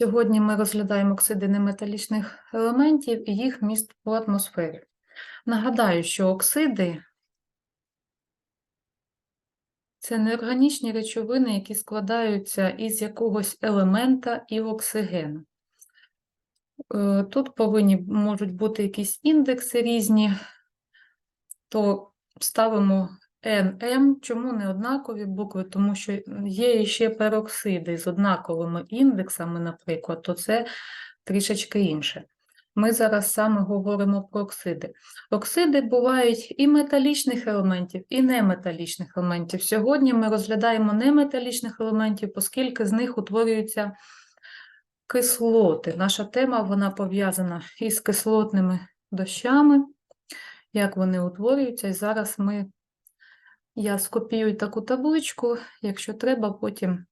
Сьогодні ми розглядаємо оксиди неметалічних елементів і їх міст у атмосфері. Нагадаю, що оксиди це неорганічні речовини, які складаються із якогось елемента і оксигену. Е, Тут повинні можуть бути якісь індекси різні, то ставимо NM. Чому не однакові букви? Тому що є ще пероксиди з однаковими індексами, наприклад, то це трішечки інше. Ми зараз саме говоримо про оксиди. Оксиди бувають і металічних елементів, і неметалічних елементів. Сьогодні ми розглядаємо неметалічних елементів, оскільки з них утворюються кислоти. Наша тема вона пов'язана із кислотними дощами, як вони утворюються. І зараз ми, я скопіюю таку табличку, якщо треба, потім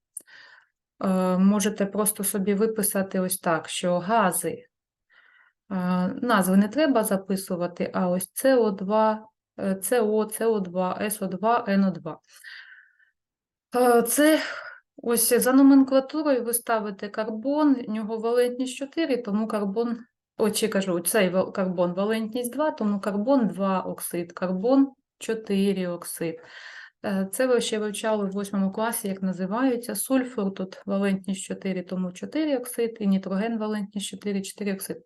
е, можете просто собі виписати ось так, що гази, е, назви не треба записувати, а ось СО2, е, СО, СО2, СО2, НО2. Е, Це ось за номенклатурою ви ставите карбон, в нього валентність 4, тому карбон, о, чи кажу, цей карбон валентність 2, тому карбон 2 оксид, карбон 4 оксид. Е, Це ви ще вивчали в 8 класі, як називаються. Сульфур тут валентність 4, тому 4 оксид, і нітроген валентність 4, 4 оксид.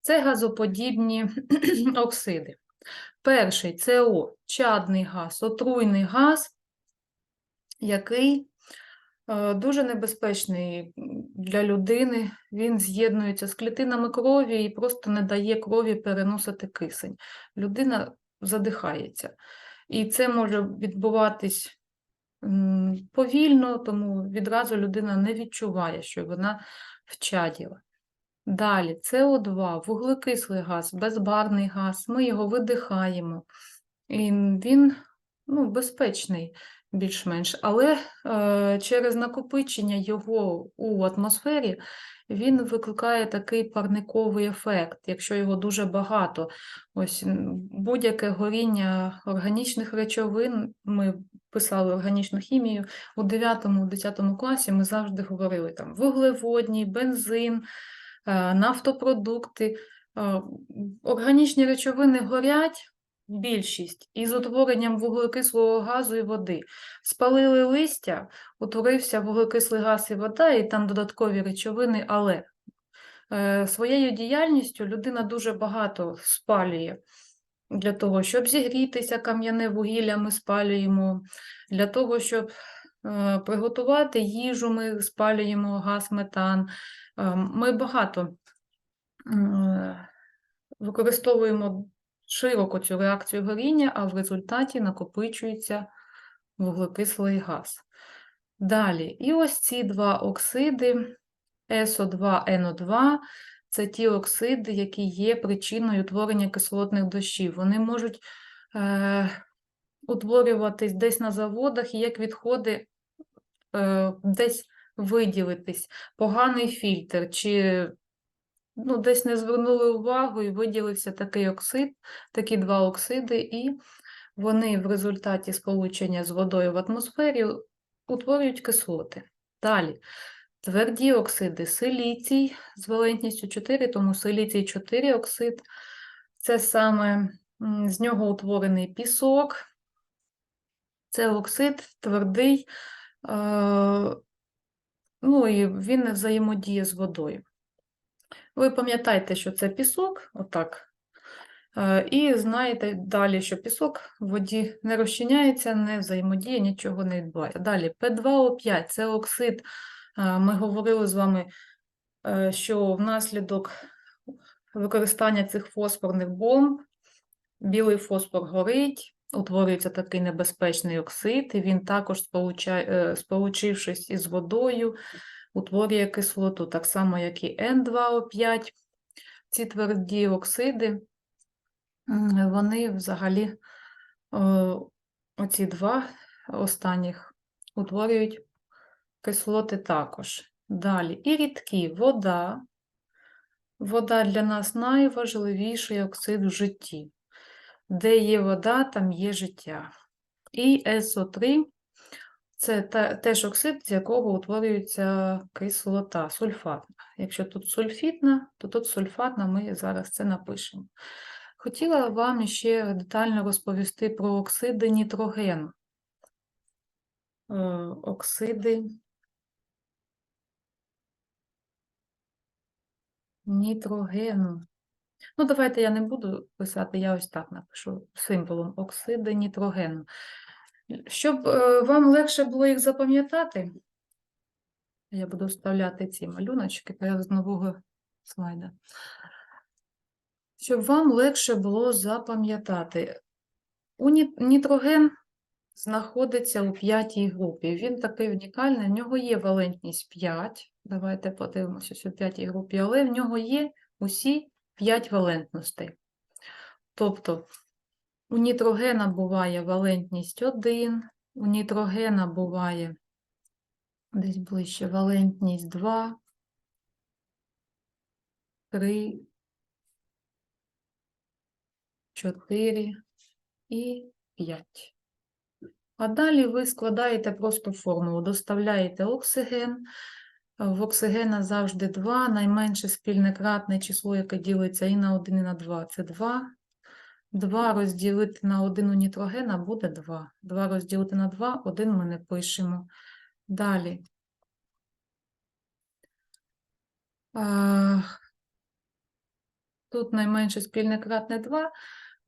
Це газоподібні оксиди. Перший СО чадний газ, отруйний газ, який е, дуже небезпечний для людини. Він з'єднується з клітинами крові і просто не дає крові переносити кисень. Людина задихається. І це може відбуватись повільно, тому відразу людина не відчуває, що вона вчаділа. Далі СО2, вуглекислий газ, безбарний газ, ми його видихаємо. І він ну, безпечний більш-менш, але е, через накопичення його у атмосфері він викликає такий парниковий ефект, якщо його дуже багато. Ось будь-яке горіння органічних речовин, ми писали органічну хімію, у 9-10 класі ми завжди говорили там вуглеводні, бензин, е, нафтопродукти. Е, Органічні речовини горять, більшість, із утворенням вуглекислого газу і води. Спалили листя, утворився вуглекислий газ і вода, і там додаткові речовини, але е, своєю діяльністю людина дуже багато спалює. Для того, щоб зігрітися, кам'яне вугілля ми спалюємо, для того, щоб е, приготувати їжу, ми спалюємо газ, метан. Е, Ми багато е, використовуємо широко цю реакцію горіння, а в результаті накопичується вуглекислий газ. Далі, і ось ці два оксиди СО2, НО2, це ті оксиди, які є причиною утворення кислотних дощів. Вони можуть е, утворюватись десь на заводах і як відходи е, десь виділитись. Поганий фільтр, чи ну, десь не звернули увагу і виділився такий оксид, такі два оксиди, і вони в результаті сполучення з водою в атмосфері утворюють кислоти. Далі. Тверді оксиди силіцій з валентністю 4, тому силіцій 4 оксид. Це саме з нього утворений пісок. Це оксид твердий, е, ну і він не взаємодіє з водою. Ви пам'ятаєте, що це пісок, отак. Е, І знаєте далі, що пісок в воді не розчиняється, не взаємодіє, нічого не відбувається. Далі P2O5 це оксид. Е, Ми говорили з вами, е, що внаслідок використання цих фосфорних бомб білий фосфор горить, утворюється такий небезпечний оксид, і він також, сполучившись із водою, утворює кислоту, так само, як і N2O5. Ці тверді оксиди, вони взагалі, оці два останніх, утворюють кислоти також. Далі, і рідкі вода. Вода для нас найважливіший оксид в житті. Де є вода, там є життя. І СО3 Це те- теж оксид, з якого утворюється кислота, сульфатна. Якщо тут сульфітна, то тут сульфатна, ми зараз це напишемо. Хотіла вам ще детально розповісти про оксиди нітрогену. Е, Оксиди нітрогену. Ну, давайте я не буду писати, я ось так напишу символом оксиди нітрогену. Щоб е, вам легше було їх запам'ятати, я буду вставляти ці малюночки з нового слайда. Щоб вам легше було запам'ятати, у нітроген знаходиться у п'ятій групі. Він такий унікальний, в нього є валентність 5. Давайте подивимося, в п'ятій групі, але в нього є усі 5 валентностей. Тобто у нітрогена буває валентність 1, у нітрогена буває десь ближче валентність 2, 3, 4 і 5. А далі ви складаєте просто формулу, доставляєте оксиген. В оксигена завжди 2, найменше спільне кратне число, яке ділиться і на 1, і на 2 – це 2. 2 розділити на 1 у нітрогена буде 2. 2 розділити на 2, 1 ми не пишемо. Далі. Тут найменше спільне кратне 2.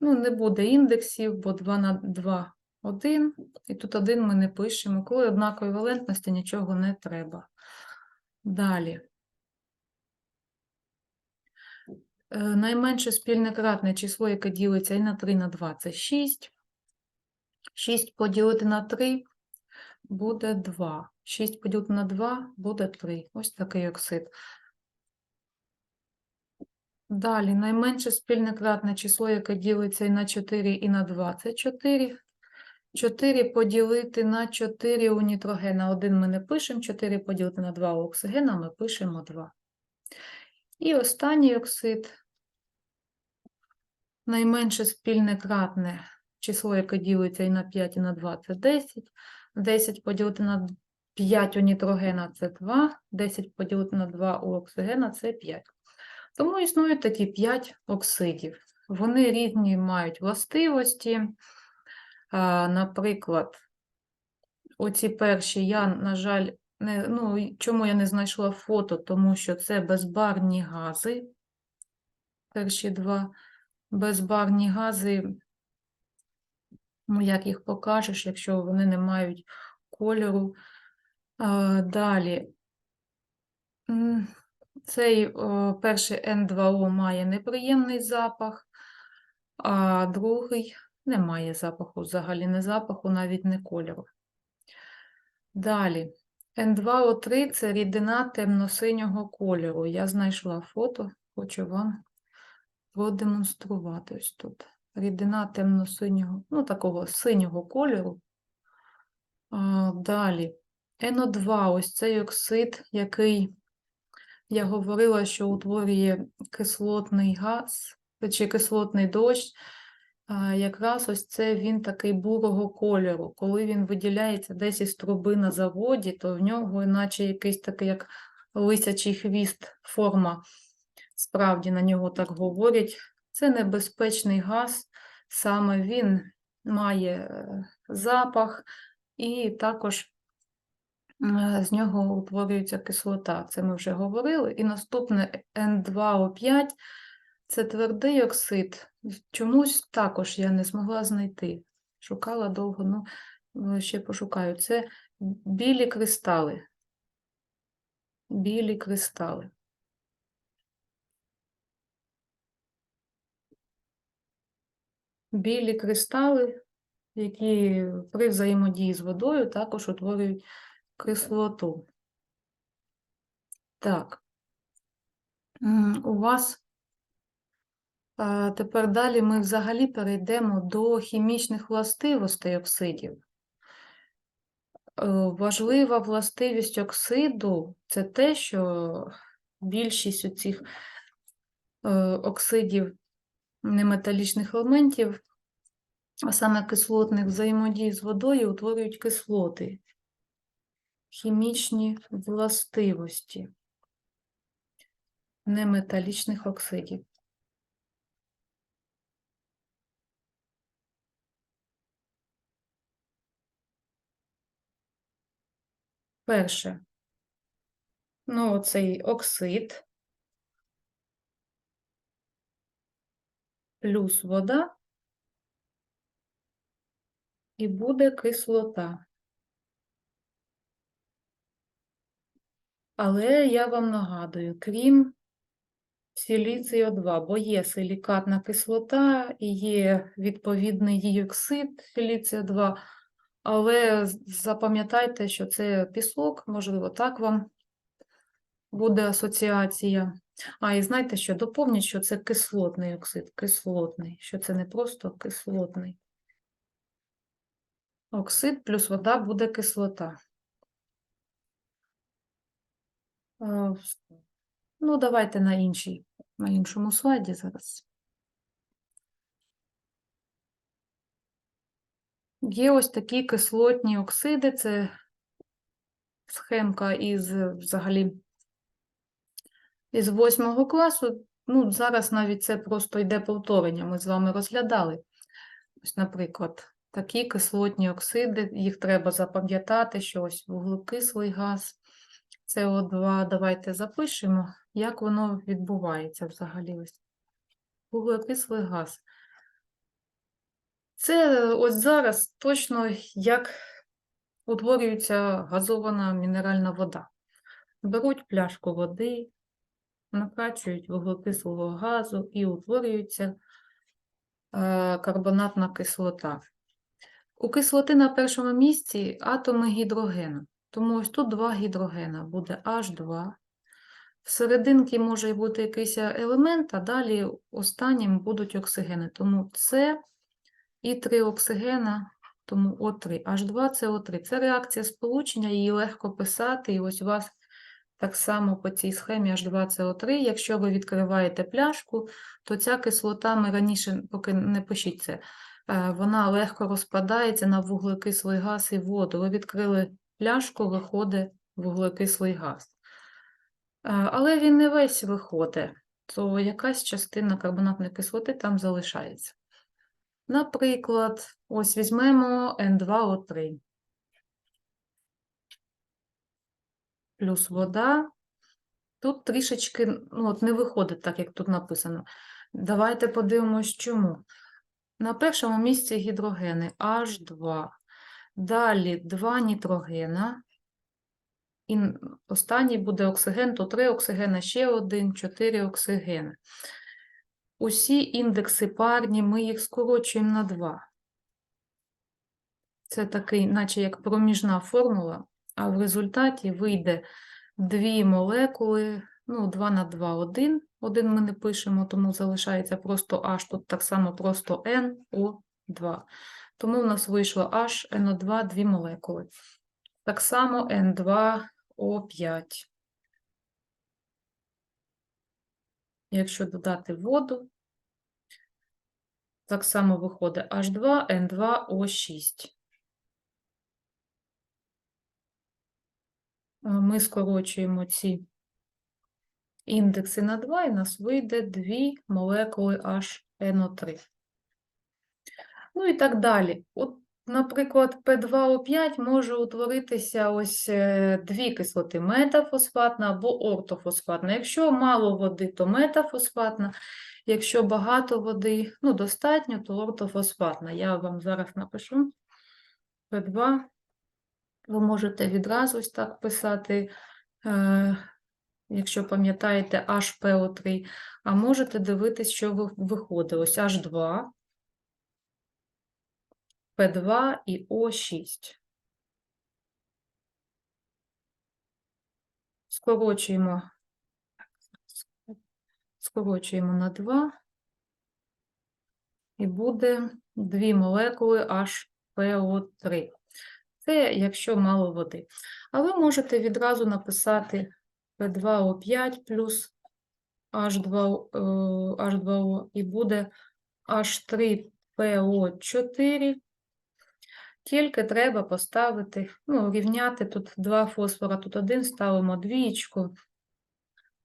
Ну, не буде індексів, бо 2 на 2 – 1. І тут 1 ми не пишемо. Коли однакові валентності, нічого не треба. Далі. Е, Найменше спільне кратне число, яке ділиться і на 3 на 2 – це 6. 6 поділити на 3 буде 2. 6 поділити на 2 буде 3. Ось такий оксид. Далі, найменше спільне кратне число, яке ділиться і на 4, і на 2 – це 4. 4 поділити на 4 у нітрогена. 1 ми не пишемо, 4 поділити на 2 у оксигена ми пишемо 2. І останній оксид. Найменше спільне кратне число, яке ділиться і на 5, і на 2 – це 10. 10 поділити на 5 у нітрогена – це 2. 10 поділити на 2 у оксигена – це 5. Тому існують такі 5 оксидів. Вони різні мають властивості. Наприклад, оці перші я, на жаль, не, ну, чому я не знайшла фото, тому що це безбарні гази. Перші два безбарні гази, ну, як їх покажеш, якщо вони не мають кольору. А, Далі. Цей о, перший N2O має неприємний запах, а другий не має запаху, взагалі не запаху, навіть не кольору. Далі. N2O3 – це рідина темно-синього кольору. Я знайшла фото, хочу вам продемонструвати ось тут. Рідина темно-синього, ну такого синього кольору. А, далі. NO2 – ось цей оксид, який я говорила, що утворює кислотний газ чи кислотний дощ. Якраз ось це він такий бурого кольору. Коли він виділяється десь із труби на заводі, то в нього наче якийсь такий, як лисячий хвіст, форма. Справді на нього так говорять. Це небезпечний газ, саме він має е, запах, і також е, з нього утворюється кислота. Це ми вже говорили. І наступне N2O5 це твердий оксид. Чомусь також я не змогла знайти. Шукала довго, ну ще пошукаю. Це білі кристали. Білі кристали. Білі кристали, які при взаємодії з водою також утворюють кислоту. Так. У вас тепер далі ми взагалі перейдемо до хімічних властивостей оксидів. Е, Важлива властивість оксиду це те, що більшість цих оксидів неметалічних елементів, а саме кислотних взаємодій з водою, утворюють кислоти. хімічні властивості неметалічних оксидів. Перше. Ну, оцей оксид плюс вода і буде кислота. Але я вам нагадую, крім силіцію 2, бо є силікатна кислота і є відповідний її оксид силіцію 2, але запам'ятайте, що це пісок, можливо, так вам буде асоціація. А, і знаєте що, доповніть, що це кислотний оксид, кислотний, що це не просто кислотний. Оксид плюс вода буде кислота. Ну, давайте на іншій, на іншому слайді зараз. Є ось такі кислотні оксиди, це схемка із взагалі із восьмого класу. Ну, зараз навіть це просто йде повторення, ми з вами розглядали. Ось, наприклад, такі кислотні оксиди, їх треба запам'ятати, що ось вуглекислий газ, СО2. Давайте запишемо, як воно відбувається взагалі. Ось. Вуглекислий газ. Це ось зараз точно як утворюється газована мінеральна вода. Беруть пляшку води, накачують вуглекислого газу і утворюється е, карбонатна кислота. У кислоти на першому місці атоми гідрогену. Тому ось тут два гідрогена, буде H2. Всерединки може бути якийсь елемент, а далі останнім будуть оксигени. Тому це і три оксигена, тому О3, H2 це О3. Це реакція сполучення, її легко писати, і ось у вас так само по цій схемі H2CO3. Якщо ви відкриваєте пляшку, то ця кислота, ми раніше, поки не пишіть це, е, вона легко розпадається на вуглекислий газ і воду. Ви відкрили пляшку, виходить вуглекислий газ. Е, Але він не весь виходить, то якась частина карбонатної кислоти там залишається. Наприклад, ось візьмемо N2O3 плюс вода. Тут трішечки ну, от не виходить так, як тут написано. Давайте подивимось, чому. На першому місці гідрогени H2. Далі два нітрогена. І останній буде оксиген, то три оксигена, ще один, чотири оксигени. Усі індекси парні, ми їх скорочуємо на 2. Це такий, наче як проміжна формула, а в результаті вийде дві молекули, ну, 2 на 2, 1. Один ми не пишемо, тому залишається просто H, тут так само просто NO2. Тому в нас вийшло H, NO2, дві молекули. Так само N2O5. Якщо додати воду, так само виходить H2, N2O6. Е, Ми скорочуємо ці індекси на 2, і нас вийде 2 молекули HNO3. Ну і так далі. От, наприклад, P2O5 може утворитися ось е, дві кислоти метафосфатна або ортофосфатна. Якщо мало води, то метафосфатна. Якщо багато води, ну, достатньо, то ортофосфатна. Я вам зараз напишу P2. Ви можете відразу ось так писати, е, якщо пам'ятаєте, HPO3, а можете дивитись, що ви- виходить. Ось H2, P2 і O6. Скорочуємо, скорочуємо на 2, і буде дві молекули HPO3. Це якщо мало води. А ви можете відразу написати P2O5 плюс H2, е, H2O і буде H3PO4. Тільки треба поставити, ну, рівняти тут два фосфора, тут один, ставимо двієчку.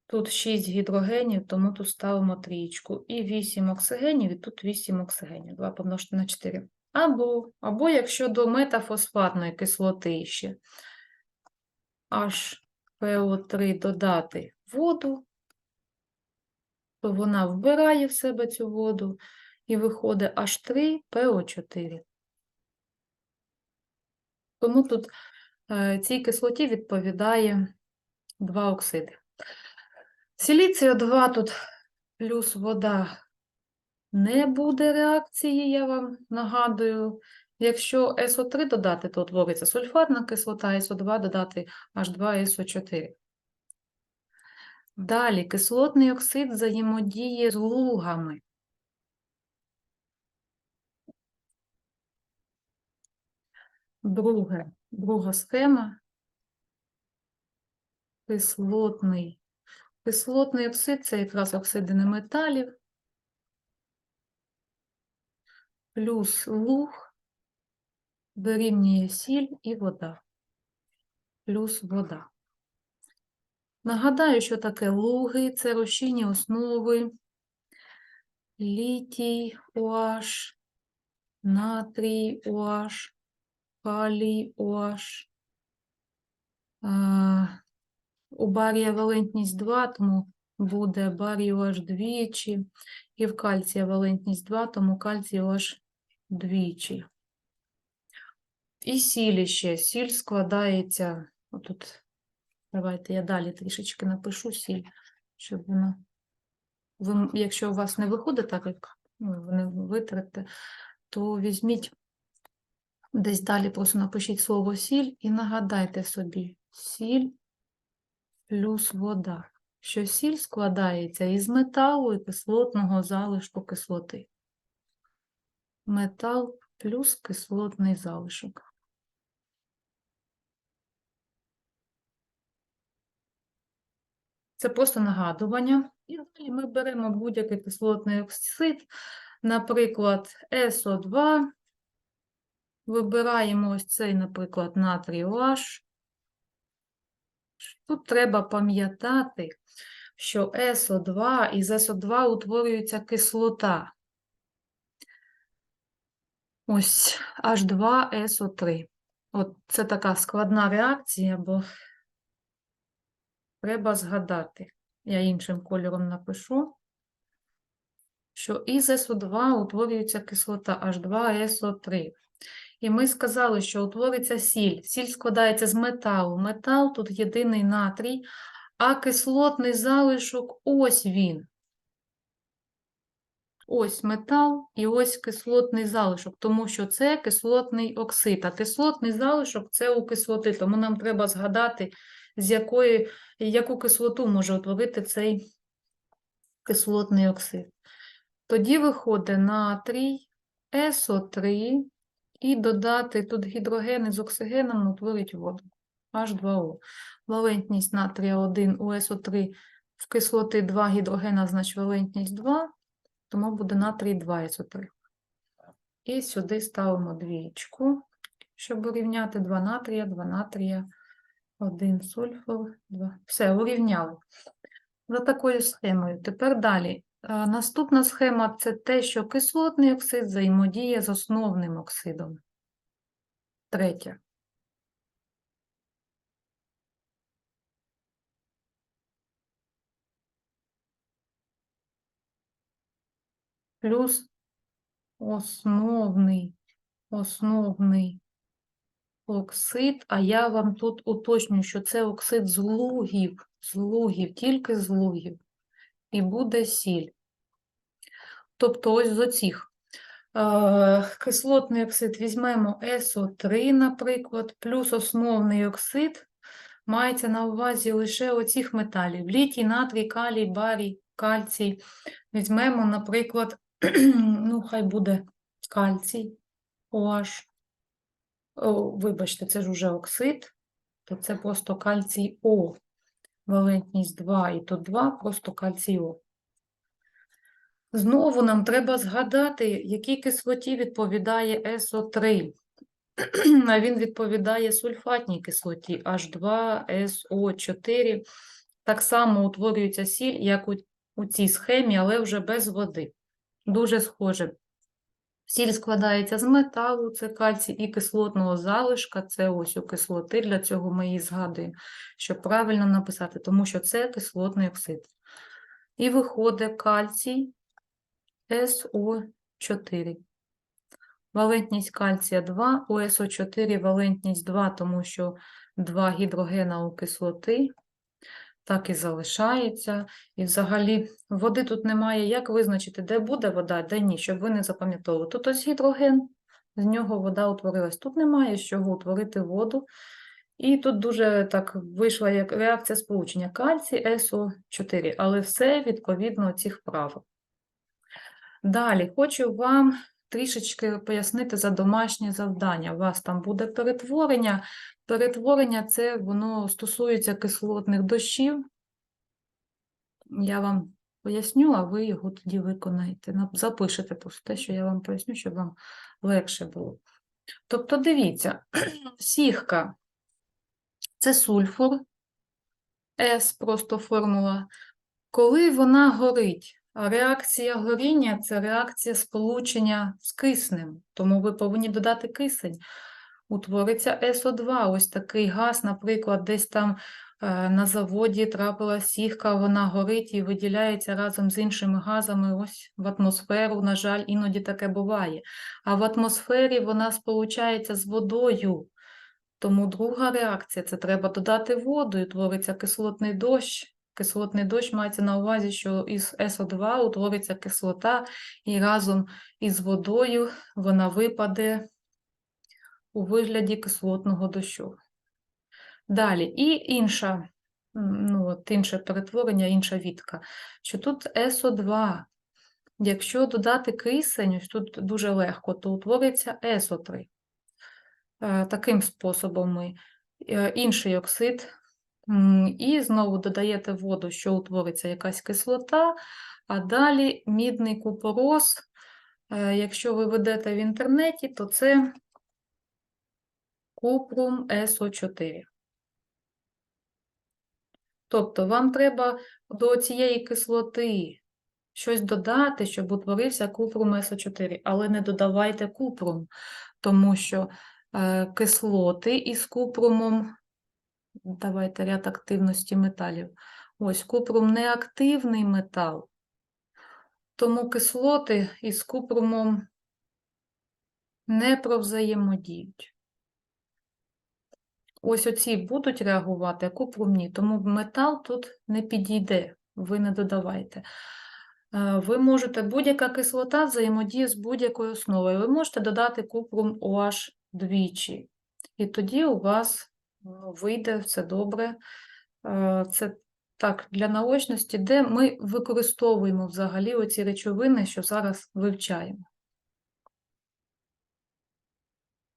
Тут 6 гідрогенів, тому тут ставимо трієчку. І 8 оксигенів, і тут 8 оксигенів. 2 помножити на 4. Або, або якщо до метафосфатної кислоти ще HPO3 додати воду, то вона вбирає в себе цю воду і виходить H3PO4. Тому тут е, цій кислоті відповідає два оксиди. Силіцію 2 тут плюс вода не буде реакції, я вам нагадую. Якщо СО3 додати, то утвориться сульфатна кислота, СО2 додати H2SO4. Далі кислотний оксид взаємодіє з лугами. Друге, друга схема. Кислотний. Кислотний оксид це якраз оксиди неметалів. Плюс луг дорівнює сіль і вода. Плюс вода. Нагадаю, що таке луги, це розчинні основи, літій OH, натрій OH, калій OH. У барія валентність 2, тому буде барій OH двічі, і в кальція валентність 2, тому кальцій OH двічі. І сіль ще. Сіль складається, отут, давайте я далі трішечки напишу сіль, щоб воно, ви, якщо у вас не виходить так, як ну, ви не витратите, то візьміть десь далі, просто напишіть слово сіль і нагадайте собі сіль плюс вода, що сіль складається із металу і кислотного залишку кислоти. Метал плюс кислотний залишок. Це просто нагадування. І далі ми беремо будь-який кислотний оксид, наприклад, СО2. Вибираємо ось цей, наприклад, натрій OH. Тут треба пам'ятати, що СО2 із СО2 утворюється кислота. Ось H2SO3. От це така складна реакція, бо треба згадати. Я іншим кольором напишу, що із СО2 утворюється кислота H2SO3. І ми сказали, що утвориться сіль. Сіль складається з металу. Метал тут єдиний натрій, а кислотний залишок ось він. Ось метал і ось кислотний залишок, тому що це кислотний оксид. А кислотний залишок це у кислоти, тому нам треба згадати, з якої, яку кислоту може утворити цей кислотний оксид. Тоді виходить натрій, СО3 і додати тут гідрогени з оксигеном утворить воду. H2O. Валентність натрія 1 у СО3 в кислоти 2 гідрогена, значить валентність 2 тому буде натрій 2 СО3. І сюди ставимо двічку, щоб урівняти 2 натрія, 2 натрія, 1 сульфур, 2. Все, урівняли. За такою схемою. Тепер далі. Е, Наступна схема – це те, що кислотний оксид взаємодіє з основним оксидом. Третя. плюс основний, основний оксид, а я вам тут уточню, що це оксид з лугів, з лугів, тільки з лугів, і буде сіль. Тобто ось з оцих. Е, Кислотний оксид візьмемо СО3, наприклад, плюс основний оксид, мається на увазі лише оцих металів. Літій, натрій, калій, барій, кальцій. Візьмемо, наприклад, ну, хай буде кальцій, OH. О, вибачте, це ж уже оксид, то це просто кальцій О. Валентність 2 і тут 2, просто кальцій Знову нам треба згадати, якій кислоті відповідає СО3. а він відповідає сульфатній кислоті H2SO4. Так само утворюється сіль, як у цій схемі, але вже без води. Дуже схоже. Сіль складається з металу, це кальцій, і кислотного залишка, це ось у кислоти. Для цього ми її згадуємо, щоб правильно написати, тому що це кислотний оксид. І виходить кальцій СО4. Валентність кальція 2, у СО4 валентність 2, тому що 2 гідрогена у кислоти, так і залишається. І взагалі води тут немає. Як визначити, де буде вода, де ні, щоб ви не запам'ятовували. Тут ось гідроген, з нього вода утворилась. Тут немає з чого утворити воду. І тут дуже так вийшла як реакція сполучення кальцій СО4, але все відповідно цих правил. Далі хочу вам трішечки пояснити за домашнє завдання. У вас там буде перетворення. Перетворення це воно стосується кислотних дощів. Я вам поясню, а ви його тоді виконаєте. На- Запишете просто те, що я вам поясню, щоб вам легше було. Тобто, дивіться, сіхка це сульфур, С просто формула. Коли вона горить, реакція горіння це реакція сполучення з киснем, тому ви повинні додати кисень. Утвориться СО2, ось такий газ, наприклад, десь там е, на заводі трапила сіхка, вона горить і виділяється разом з іншими газами ось в атмосферу. На жаль, іноді таке буває. А в атмосфері вона сполучається з водою. Тому друга реакція це треба додати воду, і утвориться кислотний дощ. Кислотний дощ мається на увазі, що із СО2 утвориться кислота, і разом із водою вона випаде у вигляді кислотного дощу. Далі, і інша, ну, от інше перетворення, інша відка, що тут СО2. Якщо додати кисень, ось тут дуже легко, то утвориться СО3. Е, Таким способом ми е, інший оксид, і знову додаєте воду, що утвориться якась кислота, а далі мідний купорос. Е, Якщо ви ведете в інтернеті, то це купрум СО4. Тобто вам треба до цієї кислоти щось додати, щоб утворився купрум СО4, але не додавайте купрум, тому що е, кислоти із купрумом, давайте ряд активності металів. Ось купрум неактивний метал, тому кислоти із купрумом не провзаємодіють. Ось оці будуть реагувати, а купрум ні. Тому метал тут не підійде, ви не додавайте. Е, Ви можете, будь-яка кислота взаємодіє з будь-якою основою. Ви можете додати купрум OH двічі. І тоді у вас вийде все добре. Е, Це так, для наочності, де ми використовуємо взагалі оці речовини, що зараз вивчаємо.